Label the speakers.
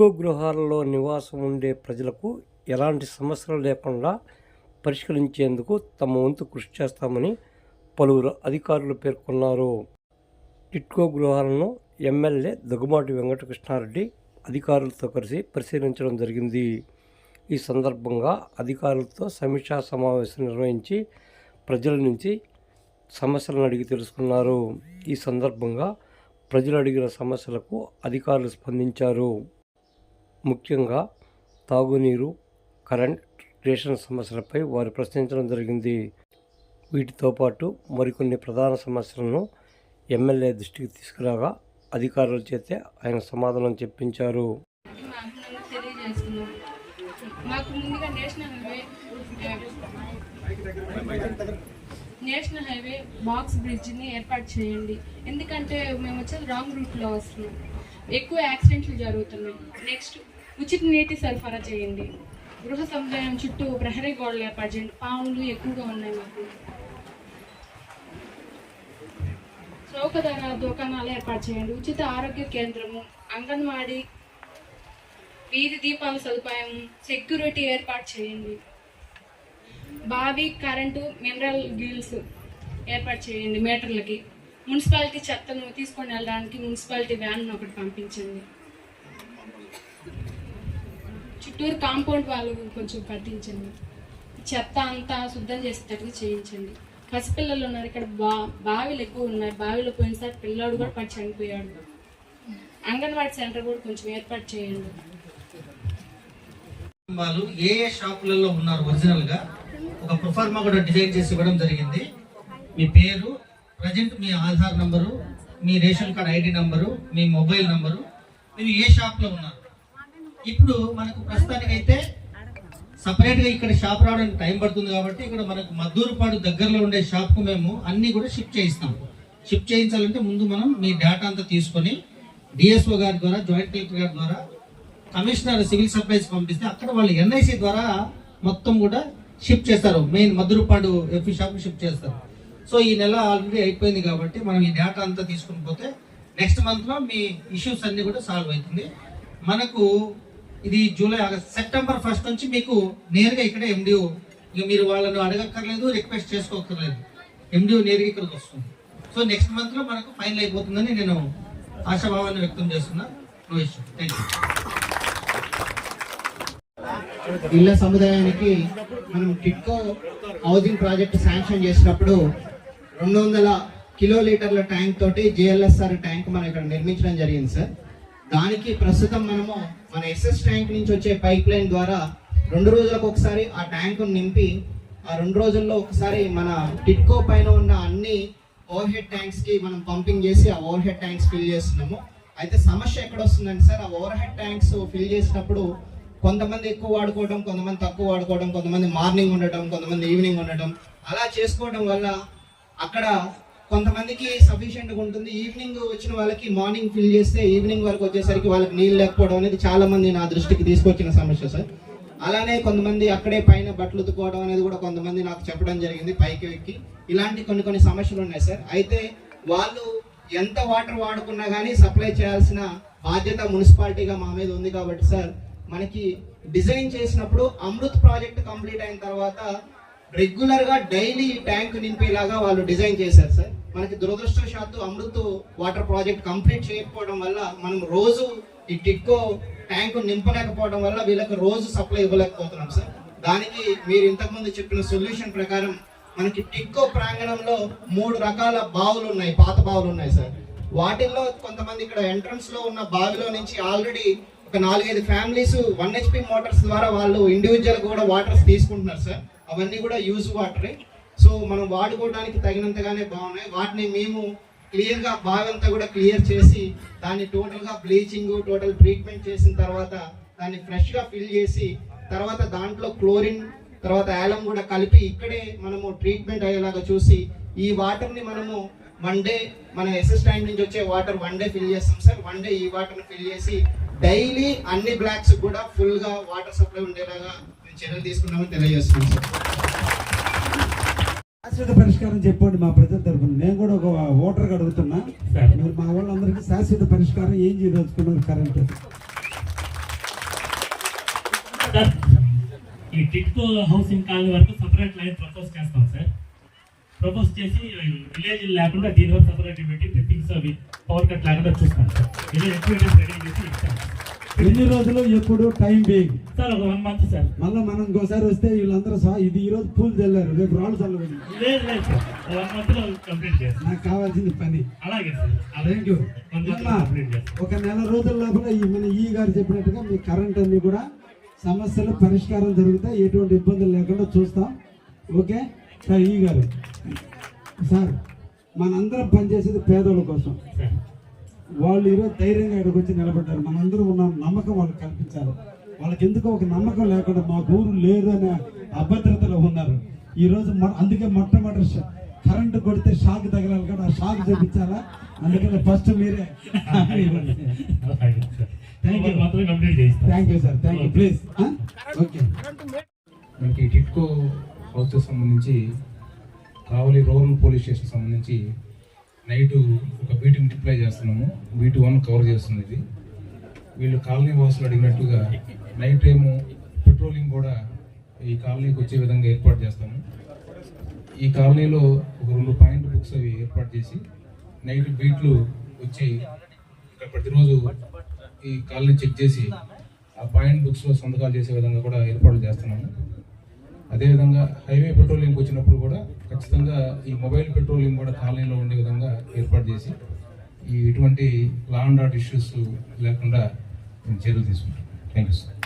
Speaker 1: టిట్కో గృహాలలో నివాసం ఉండే ప్రజలకు ఎలాంటి సమస్యలు లేకుండా పరిష్కరించేందుకు తమ వంతు కృషి చేస్తామని పలువురు అధికారులు పేర్కొన్నారు. టిట్కో గృహాలను ఎమ్మెల్యే దగ్గుమాటి వెంకటకృష్ణారెడ్డి అధికారులతో కలిసి పరిశీలించడం జరిగింది. ఈ సందర్భంగా అధికారులతో సమీక్షా సమావేశం నిర్వహించి ప్రజల నుంచి సమస్యలను అడిగి తెలుసుకున్నారు. ఈ సందర్భంగా ప్రజలు అడిగిన సమస్యలకు అధికారులు స్పందించారు. ముఖ్యంగా తాగునీరు కరెంట్ రేషన్ సమస్యలపై వారు ప్రశ్నించడం జరిగింది. వీటితో పాటు మరికొన్ని ప్రధాన సమస్యలను ఎమ్మెల్యే దృష్టికి తీసుకురాగా అధికారుల చేతే ఆయన సమాధానం చెప్పించారు.
Speaker 2: నేషనల్ హైవే బాక్స్ బ్రిడ్జ్ని ఏర్పాటు చేయండి. ఎందుకంటే మేము వచ్చేది రాంగ్ రూట్లో వస్తున్నాం. ఎక్కువ యాక్సిడెంట్లు జరుగుతున్నాయి. నెక్స్ట్ ఉచిత నీటి సరఫరా చేయండి. గృహ సముదాయం చుట్టూ ప్రహరీ గోడలు ఏర్పాటు చేయండి. పాములు ఎక్కువగా ఉన్నాయి మాకు. చౌకధర దుకాణాలు ఏర్పాటు చేయండి. ఉచిత ఆరోగ్య కేంద్రము అంగన్వాడీ వీధి దీపాల సదుపాయం సెక్యూరిటీ ఏర్పాటు చేయండి. బావి కరెంటు మినరల్ గిల్స్ ఏర్పాటు చేయండి మీటర్లకి. మున్సిపాలిటీ చెత్తను తీసుకొని వెళ్ళడానికి మున్సిపాలిటీ వ్యాన్ ఒకటి పంపించండి. చుట్టూరు కాంపౌండ్ వాళ్ళు కొంచెం కట్టించండి. చెత్త అంతా శుద్ధం చేసేటట్టుగా చేయించండి. పసిపిల్లలు ఉన్నారు ఇక్కడ బా బావిలు ఎక్కువ ఉన్నాయి. బావిలో పోయినసారి పిల్లాడు కూడా పడి చనిపోయాడు. అంగన్వాడీ సెంటర్ కూడా కొంచెం ఏర్పాటు చేయండి.
Speaker 3: వాళ్ళు ఏ ఏ షాపులలో ఉన్నారు ఒరిజినల్గా ఒక ప్రొఫార్మా కూడా డిజైన్ చేసి ఇవ్వడం జరిగింది. మీ పేరు ప్రజెంట్ మీ ఆధార్ నంబరు మీ రేషన్ కార్డ్ ఐడి నంబరు మీ మొబైల్ నంబరు. మీరు ఏ షాప్లో ఉన్నారు? ఇప్పుడు మనకు ప్రస్తుతానికి అయితే సపరేట్గా ఇక్కడ షాప్ రావడానికి టైం పడుతుంది కాబట్టి ఇక్కడ మనకు మద్దూరుపాడు దగ్గరలో ఉండే షాప్కు మేము అన్ని కూడా షిఫ్ట్ చేయిస్తాం. షిఫ్ట్ చేయించాలంటే ముందు మనం మీ డేటా అంతా తీసుకొని డిఎస్ఓ గారి ద్వారా జాయింట్ కలెక్టర్ గారి ద్వారా కమిషనర్ సివిల్ సప్లైస్ పంపిస్తే అక్కడ వాళ్ళు ఎన్ఐసి ద్వారా మొత్తం కూడా షిఫ్ట్ చేస్తారు. Main Madhurapadu FE shop shift చేస్తారు. సో ఈ నెల ఆల్రెడీ అయిపోయింది కాబట్టి మనం ఈ డేటా అంతా తీసుకుని పోతే నెక్స్ట్ మంత్లో మీ ఇష్యూస్ అన్నీ కూడా సాల్వ్ అవుతుంది. మనకు ఇది జూలై ఆగస్ట్ సెప్టెంబర్ ఫస్ట్ నుంచి మీకు నేరుగా ఇక్కడే ఎండిఓ ఇక మీరు వాళ్ళను అడగక్కర్లేదు రిక్వెస్ట్ చేసుకోక్కర్లేదు. ఎండిఓ నేరుగా ఇక్కడికి వస్తుంది. సో నెక్స్ట్ మంత్లో మనకు ఫైనల్ అయిపోతుందని నేను ఆశాభావాన్ని వ్యక్తం చేస్తున్నా. నో ఇష్యూ థ్యాంక్ యూ
Speaker 4: ఇళ్ళ సముదాయానికి మనం టిట్కో హౌసింగ్ ప్రాజెక్ట్ శాంక్షన్ చేసినప్పుడు రెండు వందల కిలోలీటర్ల ట్యాంక్ తోటి జిఎల్ఎస్ఆర్ ట్యాంక్ మనం ఇక్కడ నిర్మించడం జరిగింది సార్. దానికి ప్రస్తుతం మనము మన ఎస్ఎస్ ట్యాంక్ నుంచి వచ్చే పైప్ లైన్ ద్వారా రెండు రోజులకు ఒకసారి ఆ ట్యాంకును నింపి ఆ రెండు రోజుల్లో ఒకసారి మన టిట్కో పైన ఉన్న అన్ని ఓవర్ హెడ్ ట్యాంక్స్కి మనం పంపింగ్ చేసి ఆ ఓవర్ హెడ్ ట్యాంక్స్ ఫిల్ చేస్తున్నాము. అయితే సమస్య ఎక్కడ వస్తుందండి సార్ ఆ ఓవర్ హెడ్ ట్యాంక్స్ ఫిల్ చేసినప్పుడు కొంతమంది ఎక్కువ వాడుకోవడం కొంతమంది తక్కువ వాడుకోవడం కొంతమంది మార్నింగ్ ఉండటం కొంతమంది ఈవినింగ్ ఉండటం అలా చేసుకోవడం వల్ల అక్కడ కొంతమందికి సఫిషియెంట్గా ఉంటుంది. ఈవినింగ్ వచ్చిన వాళ్ళకి మార్నింగ్ ఫిల్ చేస్తే ఈవినింగ్ వరకు వచ్చేసరికి వాళ్ళకి నీళ్ళు లేకపోవడం అనేది చాలా మంది నా దృష్టికి తీసుకొచ్చిన సమస్య సార్. అలానే కొంతమంది అక్కడే పైన బట్టలు ఉతుకోవడం అనేది కూడా కొంతమంది నాకు చెప్పడం జరిగింది పైకి ఎక్కి. ఇలాంటి కొన్ని కొన్ని సమస్యలు ఉన్నాయి సార్. అయితే వాళ్ళు ఎంత వాటర్ వాడుకున్నా కానీ సప్లై చేయాల్సిన బాధ్యత మున్సిపాలిటీగా మా మీద ఉంది కాబట్టి సార్ మనకి డిజైన్ చేసినప్పుడు అమృత్ ప్రాజెక్ట్ కంప్లీట్ అయిన తర్వాత రెగ్యులర్గా డైలీ ట్యాంక్ నింపేలాగా వాళ్ళు డిజైన్ చేశారు సార్. మనకి దురదృష్టవశాత్తు అమృత్ వాటర్ ప్రాజెక్ట్ కంప్లీట్ చేయకపోవడం వల్ల మనం రోజు ఈ టిక్కో ట్యాంకు నింపలేకపోవడం వల్ల వీళ్ళకి రోజు సప్లై ఇవ్వలేకపోతున్నాం సార్. దానికి మీరు ఇంతకుముందు చెప్పిన సొల్యూషన్ ప్రకారం మనకి టిక్కో ప్రాంగణంలో మూడు రకాల బావులు ఉన్నాయి పాత బావులు ఉన్నాయి సార్. వాటిల్లో కొంతమంది ఇక్కడ ఎంట్రన్స్లో ఉన్న బావిలో నుంచి ఆల్రెడీ ఒక నాలుగైదు ఫ్యామిలీస్ వన్ హెచ్పి మోటార్స్ ద్వారా వాళ్ళు ఇండివిజువల్ కూడా వాటర్స్ తీసుకుంటున్నారు సార్. అవన్నీ కూడా యూజ్ వాటరే. సో మనం వాడుకోవడానికి తగినంతగానే బాగున్నాయి. వాటిని మేము క్లియర్గా బాగంతా కూడా క్లియర్ చేసి దాన్ని టోటల్గా బ్లీచింగ్ టోటల్ ట్రీట్మెంట్ చేసిన తర్వాత దాన్ని ఫ్రెష్గా ఫిల్ చేసి తర్వాత దాంట్లో క్లోరిన్ తర్వాత యాలం కూడా కలిపి ఇక్కడే మనము ట్రీట్మెంట్ అయ్యేలాగా చూసి ఈ వాటర్ని మనము వన్ డే మన ఎస్ఎస్ ట్యాంక్ నుంచి వచ్చే వాటర్ వన్ డే ఫిల్ చేస్తాం సార్. వన్ డే ఈ వాటర్ని ఫిల్ చేసి డైలీ అన్ని బ్లాక్స్ కూడా ఫుల్గా వాటర్ సప్లై ఉండేలాగా మేము చర్యలు తీసుకున్నామని తెలియజేస్తున్నాం సార్.
Speaker 5: శాశ్వత పరిష్కారం చెప్పండి మా ప్రజల తరఫున నేను కూడా ఒక ఓటర్ అడుగుతున్నా. మీరు మా వాళ్ళందరికీ శాశ్వత పరిష్కారం ఏం చేయదలుచుకున్నారు కరెంట్?
Speaker 6: ఈ టిట్కో హౌసింగ్ కాలనీ వరకు సపరేట్ లైన్ ప్రపోజ్ చేస్తాం సార్. ప్రపోజ్ చేసి విలేజ్ లేకుండా దీని వరకు సపరేట్ పెట్టి అవి పవర్ కట్ లేకుండా చూస్తాం సార్. విలేజ్ రెడీ చేసి ఇస్తాం.
Speaker 5: ఎన్ని రోజులు ఎప్పుడు టైం బీయింగ్?
Speaker 6: సార్ ఒక వన్ మంత్ సార్.
Speaker 5: మళ్ళీ మనం ఇంకోసారి వస్తే వీళ్ళందరూ ఇది ఈ రోజు పూలు చల్లారు రేపు రాళ్ళు చల్లదు
Speaker 6: లేదు లేదు సార్. వన్ మంత్లో కంప్లీట్ చేస్తాం.
Speaker 5: నాకు కావాల్సింది పని.
Speaker 6: అలాగే సార్.
Speaker 5: థ్యాంక్ యూ ఒక నెల రోజుల లోపల ఈ మన ఈ గారు చెప్పినట్టుగా మీ కరెంట్ అన్ని కూడా సమస్యలు పరిష్కారం జరుగుతాయి. ఎటువంటి ఇబ్బందులు లేకుండా చూస్తాం. ఓకే? సార్ ఈ గారు. సార్ మనందరం పనిచేసేది పేదోళ్ళ కోసం. వాళ్ళు ఈరోజు ధైర్యంగా ఇక్కడికి వచ్చి నిలబడ్డారు. మనందరూ ఉన్న నమ్మకం వాళ్ళకి కల్పించాలి వాళ్ళకి ఎందుకో ఒక నమ్మకం లేకుండా మా ఊరు లేదు అనే అభద్రతలో ఉన్నారు. ఈ రోజు మొ- అందుకే మొట్టమొదటి కరెంటు కొడితే షాక్ తగలాలి కదా ఆ షాక్ చూపించాలా? అందుకని ఫస్ట్ మీరే.
Speaker 6: కంప్లీట్ చేస్తాం
Speaker 5: thank you sir thank you please okay
Speaker 7: మనకి టిట్కో హౌసెస్ సంబంధించి కావలి రూరల్ పోలీస్ స్టేషన్ సంబంధించి నైట్ ఒక బీటింగ్ డిప్లై చేస్తున్నాము. బీటు వన్ కవర్ చేస్తుంది ఇది. వీళ్ళు కాలనీ వాసులు అడిగినట్టుగా నైట్ ఏమో పెట్రోలింగ్ కూడా ఈ కాలనీకి వచ్చే విధంగా ఏర్పాటు చేస్తాము. ఈ కాలనీలో ఒక రెండు పాయింట్ బుక్స్ అవి ఏర్పాటు చేసి నైట్ బీట్లు వచ్చి ఇక్కడ ప్రతిరోజు ఈ కాలనీ చెక్ చేసి ఆ పాయింట్ బుక్స్లో సంతకాలు చేసే విధంగా కూడా ఏర్పాట్లు చేస్తున్నాము. అదేవిధంగా హైవే పెట్రోలింగ్ వచ్చినప్పుడు కూడా ఖచ్చితంగా ఈ మొబైల్ పెట్రోలింగ్ కూడా కాలనీలో ఉండే విధంగా ఏర్పాటు చేసి ఈ ఇటువంటి లా అండ్ ఆర్డర్ ఇష్యూస్ లేకుండా చర్యలు తీసుకుంటాం థ్యాంక్ యూ సార్